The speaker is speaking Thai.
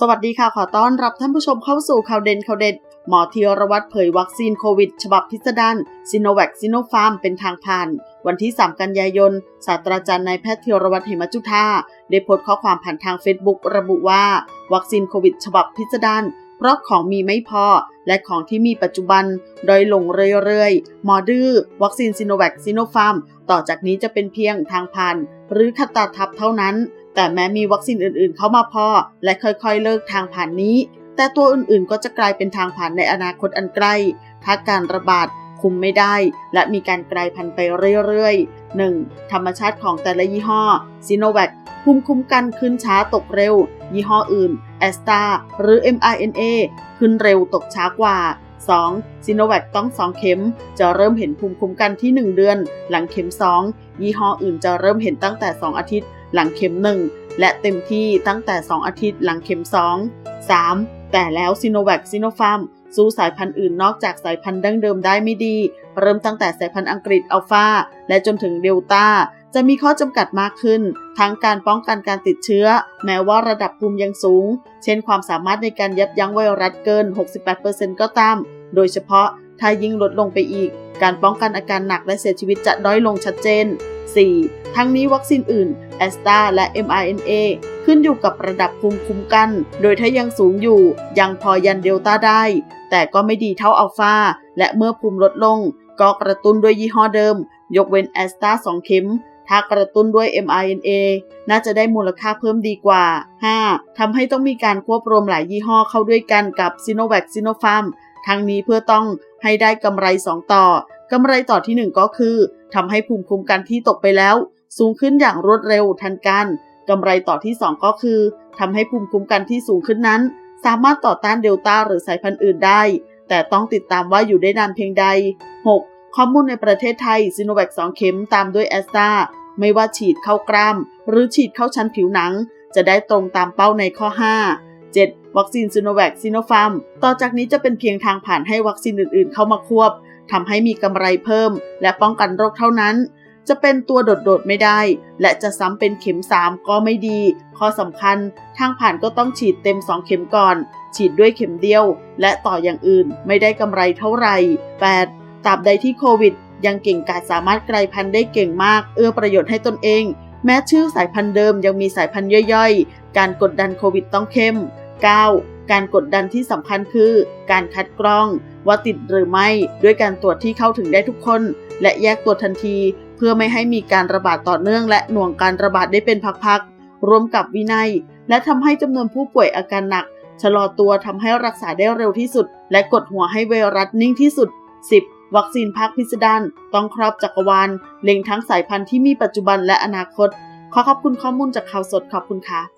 สวัสดีค่ะ ขอต้อนรับท่านผู้ชมเข้าสู่ข่าวเด่นข่าวเด็ด หมอธีรวัตรเผยวัคซีนโควิด ฉบับพิสดารซิโนแวคซิโนฟาร์มเป็นทางผ่าน วันที่ 3 กันยายน ศาสตราจารย์นายแพทย์ธีรวัตรเหมจุธาได้โพสต์ข้อความผ่านทางเฟซบุ๊กระบุว่า วัคซีนโควิด ฉบับพิสดารเพราะของมีไม่พอ และของที่มีปัจจุบันโดยลงเรื่อยๆ หมอดื้อวัคซีนซิโนแวคซิโนฟาร์มต่อจากนี้จะเป็นเพียงทางผ่าน หรือคัตตาทับเท่านั้น แต่แม้มีวัคซีนอื่นๆ เข้ามาพอ และค่อยๆ เลิกทางผ่านนี้ แต่ตัวอื่นๆ ก็จะกลายเป็นทางผ่านในอนาคตอันใกล้ ถ้าการระบาดคุมไม่ได้ และมีการกลายพันธุ์ไปเรื่อยๆ 1. ธรรมชาติของแต่ละยี่ห้อซีโนแวคภูมิคุ้มกันขึ้นช้าตกเร็ว ยี่ห้ออื่นแอสตาหรือ mRNA ขึ้นเร็วตกช้ากว่า 2. ซิโนแวคต้อง 2 เข็ม จะเริ่มเห็นภูมิคุ้มกันที่ 1 เดือน หลังเข็ม 2 ยี่ห้ออื่นจะเริ่มเห็นตั้งแต่ 2 อาทิตย์ หลังเข็ม 1 และเต็มที่ตั้งแต่ 2 อาทิตย์หลังเข็ม 2 3. แต่แล้วซิโนแวคซิโนฟาร์มสู้สายพันธุ์อื่นนอกจากสายพันธุ์ดั้งเดิมได้ไม่ดี เริ่มตั้งแต่สายพันธุ์อังกฤษอัลฟาและจนถึงเดลต้าจะมีข้อจำกัดมากขึ้น ทั้งการป้องกันการติดเชื้อ แม้ว่าระดับภูมิยังสูง เช่นความสามารถในการยับยั้งไวรัสเกิน 68%ก็ตาม โดยเฉพาะถ้ายิ่งลดลงไปอีก การป้องกันอาการหนักและเสียชีวิตจะด้อยลงชัดเจน 4. ทั้งนี้วัคซีนอื่นแอสตราและ mRNA ขึ้นอยู่กับระดับภูมิคุ้มกัน โดยถ้ายังสูงอยู่ ยังพอยันเดลต้าได้ แต่ก็ไม่ดีเท่าอัลฟาและเมื่อภูมิลดลง ก็กระตุ้นด้วยยี่ห้อเดิม ยกเว้นแอสตรา2เข็มถ้ากระตุ้นด้วย mRNA น่าจะได้มูลค่าเพิ่มดีกว่า 5. ทำให้ต้องมีการควบรวมหลายยี่ห้อเข้าด้วยกันกับ s i n o v a c s i n o f a r m ทั้งนี้เพื่อต้องให้ได้กำไร 2 ต่อ กำไรต่อที่ 1 ก็คือทำให้ภูมิคุ้มกันที่ตกไปแล้ว สูงขึ้นอย่างรวดเร็วทันการกำไรต่อที่ 2 ก็คือทำให้ภูมิคุ้มกันที่สูงขึ้นนั้น สามารถต่อต้านเดลต้าหรือสายพันธุ์อื่นได้ แต่ต้องติดตามว่าอยู่ได้นานเพียงใด 6. ข้อมูลในประเทศไทยซิโนแวค2เข็มตามด้วยแอสตราไม่ว่าฉีดเข้ากล้าม หรือฉีดเข้าชั้นผิวหนัง จะได้ตรงตามเป้าในข้อ 5 7. วัคซีนซิโนแวคซิโนฟาร์มต่อจากนี้จะเป็นเพียงทางผ่านให้วัคซีนอื่นๆ เข้ามาควบ ทำให้มีกำไรเพิ่ม และป้องกันโรคเท่านั้น จะเป็นตัวโดดๆไม่ได้ และจะซ้ำเป็นเข็ม 3 ก็ไม่ดี ข้อสำคัญทางผ่านก็ต้องฉีดเต็ม 2 เข็มก่อน ฉีดด้วยเข็มเดียว และต่ออย่างอื่นไม่ได้กำไรเท่าไหร่ 8. ตราบใดที่โควิด ยังเก่งกาจสามารถกลายพันธุ์ได้เก่งมาก เอื้อประโยชน์ให้ตนเอง แม้ชื่อสายพันธุ์เดิมยังมีสายพันธุ์ย่อยๆ การกดดันโควิดต้องเข้ม 9. การกดดันที่สำคัญคือ การคัดกรองว่าติดหรือไม่ด้วยการตรวจที่เข้าถึงได้ทุกคน และแยกตัวทันที เพื่อไม่ให้มีการระบาดต่อเนื่อง และหน่วงการระบาดได้เป็นพักๆรวมกับวินัย และทำให้จำนวนผู้ป่วยอาการหนัก ชะลอตัวทำให้รักษาได้เร็วที่สุด และกดหัวให้ไวรัสนิ่งที่สุด 10. วัคซีนภาคพิสดารต้องครอบจักรวาลเล็งทั้งสายพันธุ์ที่มีปัจจุบันและอนาคต ขอขอบคุณข้อมูลจากข่าวสดขอบคุณค่ะ